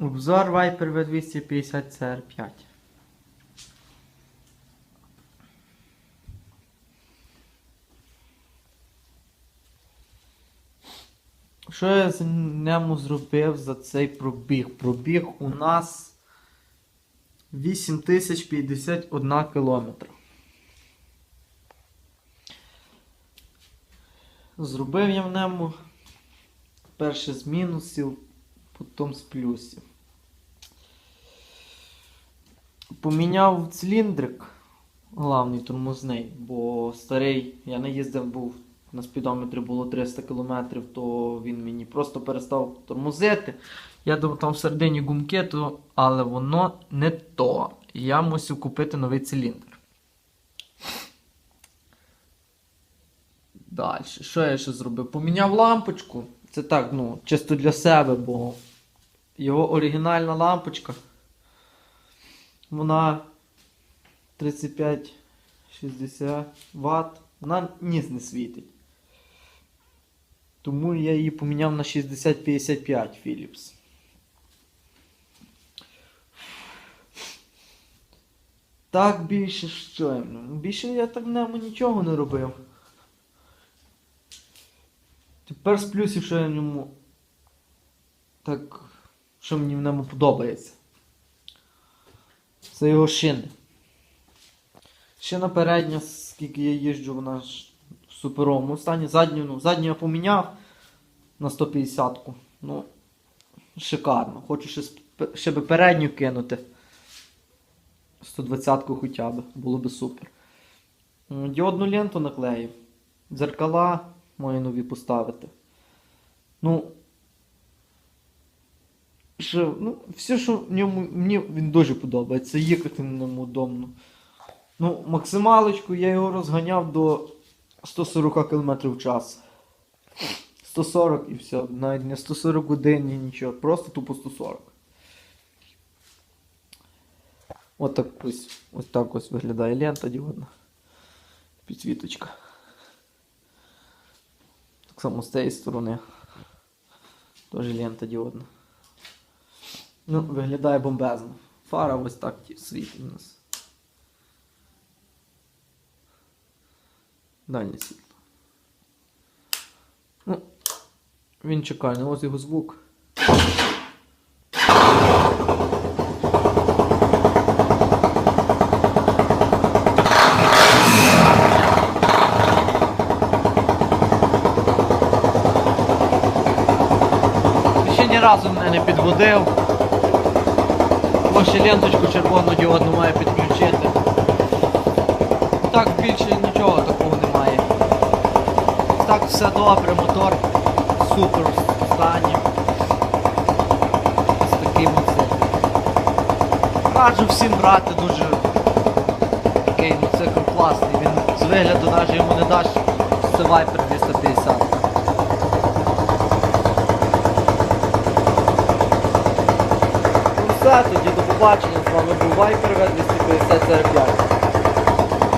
Обзор Viper V250 CR5. Що я з ньому зробив за цей пробіг? Пробіг у нас 8051 кілометра. Зробив я в ньому перше з мінусів, потім з плюсів. Поміняв циліндрик, главний тормозний, бо старий, я не їздив, був на спідометрі було 300 км, то він мені просто перестав тормозити. Я думав, там всередині гумки, то, але воно не то. Я мусив купити новий циліндр. Далі, що я ще зробив? Поміняв лампочку. Це так, ну, чисто для себе, бо його оригінальна лампочка. Вона 35-60 Вт. Вона ніс не світить. Тому я її поміняв на 6055 Philips. Так більше що? ну, Більше я так в ньому нічого не робив. Тепер з плюсів, що я в ньому. Так. Що мені в ньому подобається. Це його шини. Шина передня, скільки я їжджу, вона в суперовому стані. Задню, ну, задню я поміняв на 150-ку. Ну, шикарно. Хочу ще, ще би передню кинути. 120-ку хоча б, було би супер. Діодну ленту наклеїв. Дзеркала маю нові поставити. Ну. Що, ну, все, що в ньому мені він дуже подобається. Їхати на ньому удобно. Ну, максималочку я його розганяв до 140 км в час. 140 і все. Навіть не 140 годин, ні нічого. Просто тупо 140. От так ось, ось так ось виглядає лента діодна. Підсвіточка. Так само з цієї сторони. Теж лента діодна. Ну, виглядає бомбезно. Фара ось так світить у нас. Дальнє світло. Ну, він чекає, ну ось його звук. Ще ні разу мене не підводив. Ось ще ленточку червону діодну має підключити. Так більше нічого такого немає. Так все добре, мотор супер в стані. Ось такий мотоцикл. Раджу всім брати дуже такий мотоцикл класний. Він з вигляду навіть йому не дасть це Viper 250. Ну все, до побачення. З вами був Вайпер, V250 45.